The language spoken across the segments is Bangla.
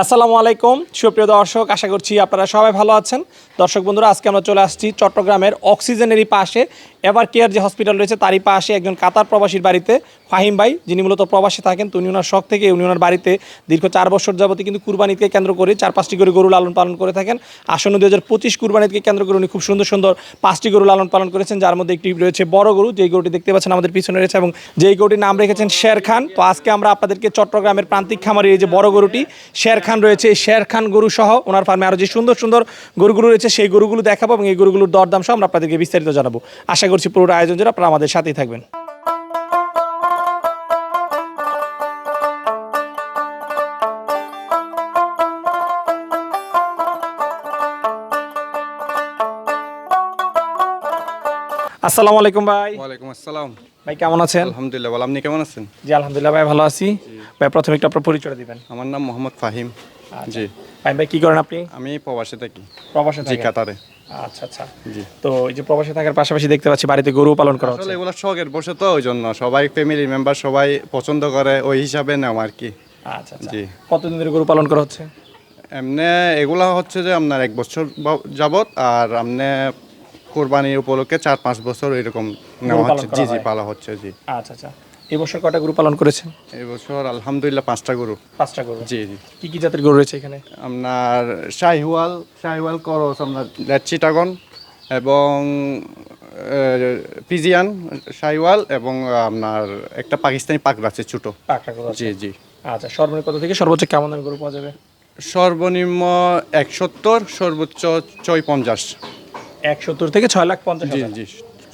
আসসালামু আলাইকুম। সুপ্রিয় দর্শক, আশা করছি আপনারা সবাই ভালো আছেন। দর্শক বন্ধুরা, আজকে আমরা চলে আসছি চট্টগ্রামের অক্সিজেনেরই পাশে এভার কেয়ার যে হসপিটাল রয়েছে, তারই পাশে একজন কাতার প্রবাসীর বাড়িতে ফাহিম ভাই, যিনি মূলত প্রবাসে থাকেন, তো উনি ওনার শখ থেকে উনি ওনার বাড়িতে দীর্ঘ চার বছর যাবতীয় কিন্তু কুরবানিকে কেন্দ্র করে চার পাঁচটি করে গরু লালন পালন করে থাকেন। আসন্ন দুই হাজার পঁচিশ কুরবানিকে কেন্দ্র করে উনি খুব সুন্দর সুন্দর পাঁচটি গরু লালন পালন করেছেন, যার মধ্যে একটি রয়েছে বড় গরু, যেই গরুটি দেখতে পাচ্ছেন আমাদের পিছনে রয়েছে এবং যেই গরুটির নাম রেখেছেন শের খান। তো আজকে আমরা আপনাদেরকে চট্টগ্রামের প্রান্তিক খামারের এই যে বড় গরুটি, শের খান রয়েছে, এই শের খান গরু সহ ওনার ফার্মে আরও যে সুন্দর সুন্দর গরুগুলো রয়েছে, সেই গরুগুলো দেখাবো এবং এই গরুগুলোর দরদাম সহ আমরা আপনাদেরকে বিস্তারিত জানাব। আশা করছি পুরো আয়োজন জন্য আপনারা আমাদের সাথেই থাকবেন। আসসালামু আলাইকুম ভাই। ওয়ালাইকুম আসসালাম। ভাই কেমন আছেন? আলহামদুলিল্লাহ ভালো। আপনি কেমন আছেন? জি আলহামদুলিল্লাহ ভাই ভালো আছি। ভাই প্রথমে একটু আপনার পরিচয় দিবেন। আমার নাম মোহাম্মদ ফাহিম। জি। ভাই ভাই কি করেন আপনি? আমি প্রবাসে থাকি। প্রবাসে জি কাতারে। আচ্ছা আচ্ছা। তো এই যে প্রবাসী থাকার পাশাপাশি দেখতে পাচ্ছি বাড়িতে গরু পালন করা হচ্ছে। এগুলো শখের বসে তো ওই জন্য সবাই ফ্যামিলি মেম্বার সবাই পছন্দ করে ওই হিসাবে নেও আর কি। আচ্ছা আচ্ছা। জি। কতদিন ধরে গরু পালন করা হচ্ছে? এমনি এগুলা হচ্ছে যে আপনার এক বছর যাবত আর আপনি কোরবানির উপলক্ষে চার পাঁচ বছর এরকম নেওয়া হচ্ছে। জি জি। পালা হচ্ছে জি। আচ্ছা আচ্ছা। এই বছর কয়টা গরু পালন করেছেন? এই বছর আলহামদুলিল্লাহ পাঁচটা গরু। পাঁচটা গরু। জি জি। কি কি জাতের গরু রয়েছে এখানে? আপনার শাহিওয়াল শাহিওয়াল করস আপনার চিটাগন এবং পিজিয়ান শাহিওয়াল এবং আপনার একটা পাকিস্তানি পাকড়া আছে ছোটো। জি জি। আচ্ছা সর্বনিম্ন কত থেকে সর্বোচ্চ কেমন দামের গরু পাওয়া যাবে? সর্বনিম্ন একসত্তর সর্বোচ্চ ছয় পঞ্চাশ। এক সত্তর থেকে ছয় লাখ পঞ্চাশ জি। জি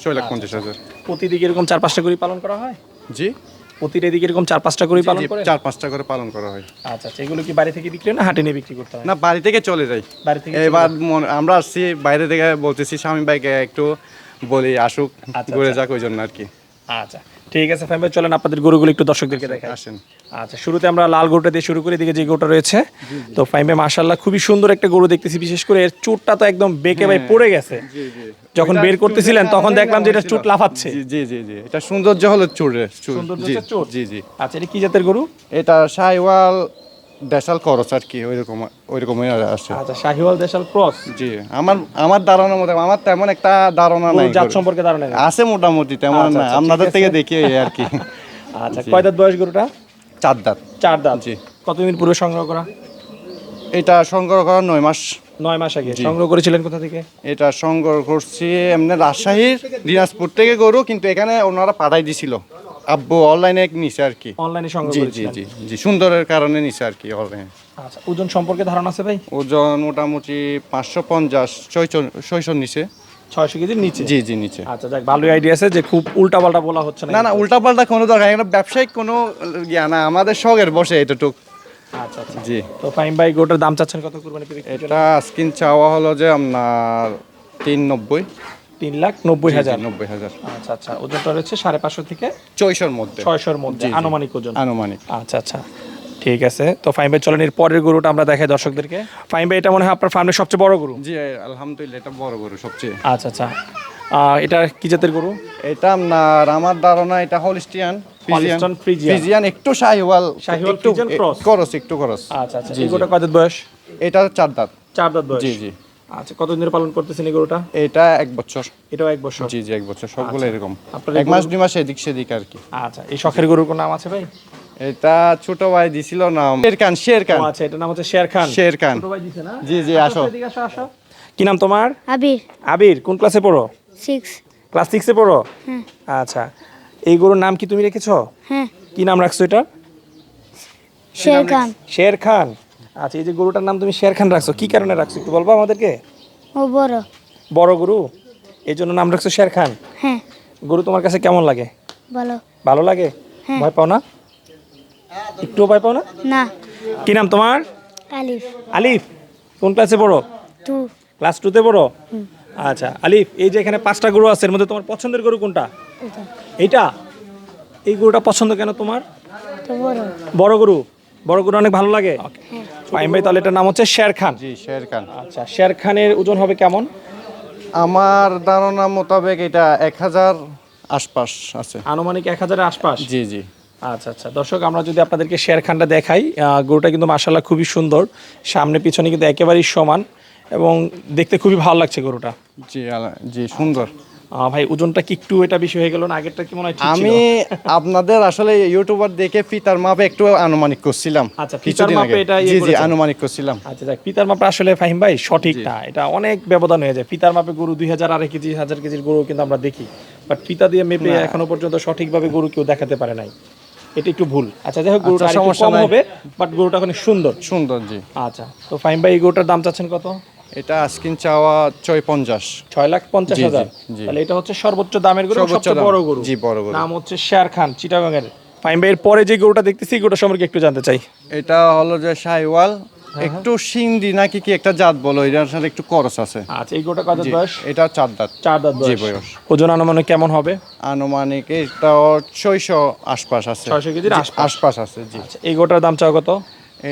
ছয় লাখ পঞ্চাশ হাজার। প্রতিদিকে এরকম চার পাঁচটা গরু পালন করা হয়? জি। প্রতিটা দিকে এরকম চার পাঁচটা করে পালন করে চার পাঁচটা করে পালন করা হয়। আচ্ছা আচ্ছা এগুলো কি বাড়ি থেকে বিক্রি হয় না হাটে নিয়ে বিক্রি করতে হয়? না বাড়ি থেকে চলে যাই। বাড়ি থেকে এবার আমরা আসছি বাইরে থেকে বলতেছি স্বামী ভাইকে একটু বলি আসুক আচ্ছা, ঘুরে আচ্ছা। যাক ওই জন্য আর কি। আচ্ছা ঠিক আছে ফ্যামিলি চলেন আপনাদের গরুগুলো একটু দর্শকদেরকে দেখাই। আসেন। আচ্ছা শুরুতে আমরা লাল গরুটা দিয়ে শুরু করি এদিকে যে গরুটা রয়েছে। তো ফাইমে মাশাল্লাহ খুবই সুন্দর একটা গরু দেখতেছি বিশেষ করে এর চুটটা তো একদম বেঁকে ভাই পড়ে গেছে। যখন বের করতেছিলেন তখন দেখলাম যে এটা চুট লাফাচ্ছে। জি জি জি এটা সৌন্দর্য হলো চুটের সৌন্দর্য চুর? জি জি। আচ্ছা এটা কি জাতের গরু? এটা শাইওয়াল দেশাল খরচ আর কি ওইরকম ওইরকমই আছে। আচ্ছা শাহিওয়াল দেশাল ক্রস জি আমার আমার ধারণা মতো আমার তেমন একটা ধারণা নাই জাত সম্পর্কে ধারণা নেই। আছে মোটামুটি তেমন আচ্ছা, না আচ্ছা, আপনাদের থেকে দেখি আর কি। আচ্ছা কয় দাঁত বয়স গরুটা? চার দাঁত। চার দাঁত। জি। কতদিন পূর্বে সংগ্রহ করা? এটা সংগ্রহ করা নয় মাস। নয় মাস আগে। সংগ্রহ করেছিলেন কোথা থেকে? এটা সংগ্রহ করছি এমনি রাজশাহীর দিনাজপুর থেকে গরু কিন্তু এখানে ওনারা পাঠাই দিছিল। আব্বু অনলাইনে নিছে আর কি। অনলাইনে সংগ্রহ জি জি জি জি সুন্দরের কারণে নিছে আর কি অনলাইনে। আচ্ছা ওজন সম্পর্কে ধারণা আছে ভাই? ওজন মোটামুটি পাঁচশো পঞ্চাশ ছয়শোর নিচে। ছয়শো কেজির নিচে? জি জি নিচে। আচ্ছা যাক ভালোই আইডিয়া আছে যে খুব উল্টা পাল্টা বলা হচ্ছে না না না উল্টা পাল্টা কোনো দরকার এখানে ব্যবসায়িক কোনো ইয়া না আমাদের শখের বসে এতটুক। আচ্ছা আচ্ছা। জি। তো ফাইম ভাই গোটার দাম চাচ্ছেন কত কুরবানি এটা স্কিন চাওয়া হলো যে আপনার তিন নব্বই। তিন লাখ নব্বই হাজার। নব্বই হাজার। আচ্ছা আচ্ছা ওজনটা রয়েছে সাড়ে পাঁচশো থেকে ছয়শোর মধ্যে। ছয়শোর মধ্যে। আনুমানিক ওজন। আনুমানিক। আচ্ছা আচ্ছা ঠিক আছে। তো ফাইম ভাই চলেন এর পরের গরুটা আমরা দেখাই দর্শকদেরকে। ফাইম ভাই এটা মনে হয় আপনার ফার্মের সবচেয়ে বড় গরু? জি আলহামদুলিল্লাহ এটা বড় গরু সবচেয়ে। আচ্ছা আচ্ছা। এটা কি জাতের গরু? এটা আপনার আমার ধারণা এটা হলিস্টিয়ান Holstein Friesian। ফিজিয়ান। একটু শাহিওয়াল শাহিওয়াল একটু Friesian cross। করস। একটু করস। আচ্ছা আচ্ছা। এই গরুটা কত বয়স? এটা চার দাঁত। চার দাঁত বয়স। জি জি। আচ্ছা কতদিন ধরে পালন করতেছেন এই গরুটা? এটা এক বছর। এটাও এক বছর? জি জি এক বছর। সবগুলো এরকম। এক মাস দুই মাস এদিক সেদিক আর কি। আচ্ছা এই শখের গরুর কোনো নাম আছে ভাই? এটা ছোট ভাই দিছিল নাম শের খান শের খান ও আচ্ছা এটার নাম হচ্ছে শের খান শের খান ছোট ভাই দিছে না? জি জি আসো। এদিকে আসো আসো। কি নাম তোমার? আবির। আবির কোন ক্লাসে পড়ো? সিক্স। ক্লাস সিক্সে পড়ো? হ্যাঁ। আচ্ছা এই গরুর নাম কি তুমি রেখেছো? হ্যাঁ। কি নাম রাখছো এটা? শের খান শের খান আচ্ছা এই যে গরুটার নাম তুমি শের খান রাখছো কি কারণে রাখছো একটু বলব আমাদেরকে? ও বড়। বড় গরু? এই জন্য নাম রাখছো শের খান? হ্যাঁ। গরু তোমার কাছে কেমন লাগে? বলো ভালো লাগে? হ্যাঁ। ভয় পাও না? একটুও ভয় পাও না? না। কি নাম তোমার? আলিফ। আলিফ কোন ক্লাসে পড়ো? টু। ক্লাস টুতে পড়ো? আচ্ছা আলিফ এই যে এখানে পাঁচটা গরু আছে এর মধ্যে তোমার পছন্দের গরু কোনটা? এইটা। এই গরুটা পছন্দ কেন তোমার? বড় গরু? বড় গরু অনেক ভালো লাগে? ফাইম ভাই তাহলে এটার নাম হচ্ছে শের খান। জি শের খান। আচ্ছা শের খানের ওজন হবে কেমন? আমার ধারণা মোতাবেক এটা এক হাজার আশপাশ আছে। আনুমানিক এক হাজারের আশপাশ? জি জি। আচ্ছা আচ্ছা। দর্শক আমরা যদি আপনাদেরকে শেরখানটা দেখাই গরুটা কিন্তু মাসাল্লাহ খুবই সুন্দর। সামনে পিছনে কিন্তু একেবারেই সমান এবং দেখতে খুবই ভালো লাগছে গরুটা। জি আলা- জি সুন্দর। ভাই ওজনটা কি একটু এটা বেশি হয়ে গেল না? আগেরটা কি মনে হয় আমি আপনাদের আসলে ইউটিউবার দেখে ফিতার মাপে একটু আনুমানিক করছিলাম। আচ্ছা, কিছুদিন মাপে এটা ইয়ে জি জি আনুমানিক করছিলাম। আচ্ছা পিতার মাপে আসলে ফাহিম ভাই সঠিক না এটা অনেক ব্যবধান হয়ে যায়। পিতার মাপে গরু দুই হাজার আড়াই কেজি হাজার কেজির গরু কিন্তু আমরা দেখি। বাট পিতা দিয়ে মেপে এখনও পর্যন্ত সঠিকভাবে গরু কেউ দেখাতে পারে নাই। এটা একটু ভুল। আচ্ছা যাই হোক গরুটা আচ্ছা, সমস্যা হবে বাট গরুটা অনেক সুন্দর। সুন্দর জি। আচ্ছা তো ফাহিম ভাই এই গরুটার দাম চাচ্ছেন কত? এটা আজকিন চাওয়া ছয় পঞ্চাশ ছয় লাখ পঞ্চাশ হাজার তাহলে এটা হচ্ছে সর্বোচ্চ দামের গরু সবচেয়ে বড় গরু। জি, বড় গরু। নাম হচ্ছে শেয়ার খান চিটাগাঙের ফাহিম ভাই পরে যে গরুটা দেখতেছি গরুটা সম্পর্কে একটু জানতে চাই। এটা হলো যে শাইওয়াল হ্যাঁ, একটু সিন্দি নাকি কি একটা জাত বলো এটার সাথে একটু করস আছে। আচ্ছা এই গরুটা কত বয়স? এটা চার দাঁত। চার দাঁত জি বয়স। ওজন আনুমানিক কেমন হবে? আনুমানিক এটা ছয়শো আশপাশ আছে। 600 কেজির আশপাশ। আশপাশ আছে জি। আচ্ছা এই গোটার দাম চাও কত?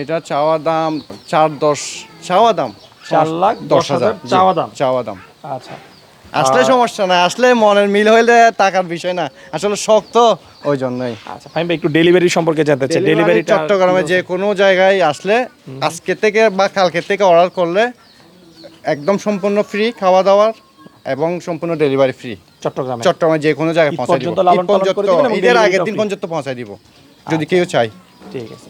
এটা চাওয়া দাম চার দশ চাওয়া দাম। চার লাখ দশ হাজার চাওয়া দাম। চাওয়া দাম। আচ্ছা। আসলে সমস্যা নাই আসলে মনের মিল হইলে টাকার বিষয় না। আসলে ওই জন্যই। আচ্ছা ফাইন একটু ডেলিভারি সম্পর্কে জানতে চাই। ডেলিভারি চট্টগ্রামে যে কোনো জায়গায় আসলে আজকে থেকে বা কালকে থেকে অর্ডার করলে একদম সম্পূর্ণ ফ্রি খাওয়া দাওয়ার এবং সম্পূর্ণ ডেলিভারি ফ্রি চট্টগ্রামে? চট্টগ্রামে যে কোনো জায়গায় পৌঁছে দিব। ঈদের আগের দিন পর্যন্ত পৌঁছায় দিব যদি কেউ চাই ঠিক আছে।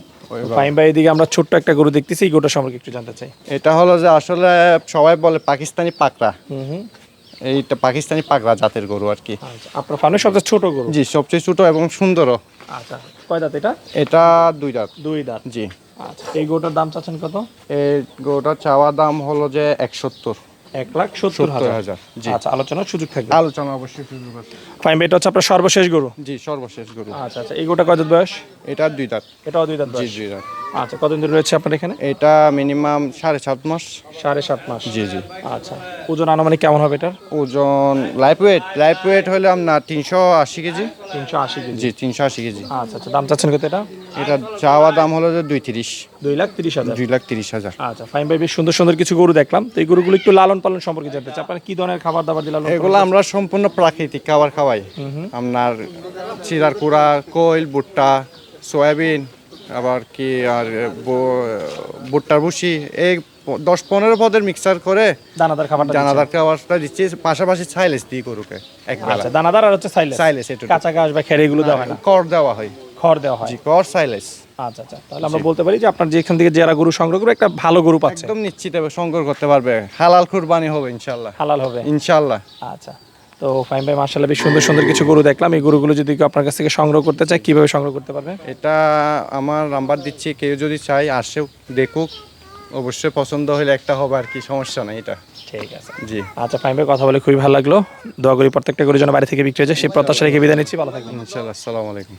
ফাইন ভাই এদিকে আমরা ছোট্ট একটা গরু দেখতেছি এই গরুটা সম্পর্কে একটু জানতে চাই। এটা হলো যে আসলে সবাই বলে পাকিস্তানি পাকড়া। এইটা পাকিস্তানি পাকড়া জাতের গরু আর কি। আচ্ছা আপনার ফার্মে সবচেয়ে ছোট গরু? জি সবচেয়ে ছোট এবং সুন্দরও। আচ্ছা কয় দাঁত এটা? এটা দুই দাঁত। দুই দাঁত। জি। আচ্ছা এই গরুটার দাম চাচ্ছেন কত? এই গরুটার চাওয়া দাম হলো যে এক সত্তর এক লাখ সত্তর হাজার। আচ্ছা আলোচনার সুযোগ থাকবে। আলোচনা অবশ্যই সুযোগ আছে। ফাইন এটা হচ্ছে আপনার সর্বশেষ গরু? জি সর্বশেষ গরু। আচ্ছা আচ্ছা এই গোটা কয় দাঁত বয়স? এটা দুই দাঁত এটাও দুই দাঁত জি দুই দাঁত আচ্ছা কতদিন ধরে রয়েছে আপনার এখানে? এটা মিনিমাম সাড়ে সাত মাস। সাড়ে সাত মাস। জি জি। আচ্ছা ওজন আনুমানিক কেমন হবে এটার? ওজন লাইফ ওয়েট লাইফ ওয়েট হলে আপনার তিনশো আশি কেজি। তিনশো আশি কেজি। জি তিনশো আশি কেজি। আচ্ছা আচ্ছা দাম চাচ্ছেন কত এটা? এটা চাওয়া দাম হলো যে দুই তিরিশ। দুই লাখ তিরিশ হাজার। দুই লাখ তিরিশ হাজার। আচ্ছা ফাইন ভাই বেশ সুন্দর সুন্দর কিছু গরু দেখলাম। তো এই গরুগুলো একটু লালন পালন সম্পর্কে জানতে চাই। আপনার কি ধরনের খাবার দাবার দিলাম এগুলো আমরা সম্পূর্ণ প্রাকৃতিক খাবার খাওয়াই। আপনার চিরার কুড়া কোয়েল ভুট্টা সয়াবিন আবার কি আর ভুট্টার ভুসি এই দশ পনেরো পদের মিক্সার করে দানাদার খাবার দানাদার খাবারটা দিচ্ছি পাশাপাশি সাইলেস দিই গরুকে একবেলা আচ্ছা দানাদার আর হচ্ছে সাইলেস। সাইলেস একটু কাঁচা ঘাস বা খেরে এগুলো দেওয়া হয় না? কর দেওয়া হয়। খড় দেওয়া হয়। জি কর সাইলেস। আচ্ছা আচ্ছা তাহলে আমরা বলতে পারি যে আপনার যেখান থেকে যারা গরু সংগ্রহ করে একটা ভালো গরু পাচ্ছে। একদম নিশ্চিত হবে সংগ্রহ করতে পারবে। হালাল কুরবানি হবে ইনশাল্লাহ। হালাল হবে। ইনশাল্লাহ। আচ্ছা। তো ফাইন ভাই মার্শাল্লাহ বেশ সুন্দর সুন্দর কিছু গরু দেখলাম। এই গরুগুলো যদি কেউ আপনার কাছ থেকে সংগ্রহ করতে চায় কীভাবে সংগ্রহ করতে পারবে? এটা আমার নাম্বার দিচ্ছি কেউ যদি চায় আসে দেখুক। অবশ্যই পছন্দ হলে একটা হবে আর কি সমস্যা নাই এটা। ঠিক আছে। জি। আচ্ছা ফাইন ভাই কথা বলে খুবই ভালো লাগল। দোয়া করি প্রত্যেকটা গরু যেন বাড়ি থেকে বিক্রি হয়েছে সেই প্রত্যাশা রেখে বিদায় নিচ্ছি। ভালো থাকবেন। ইনশাল্লাহ আসসালামু আলাইকুম।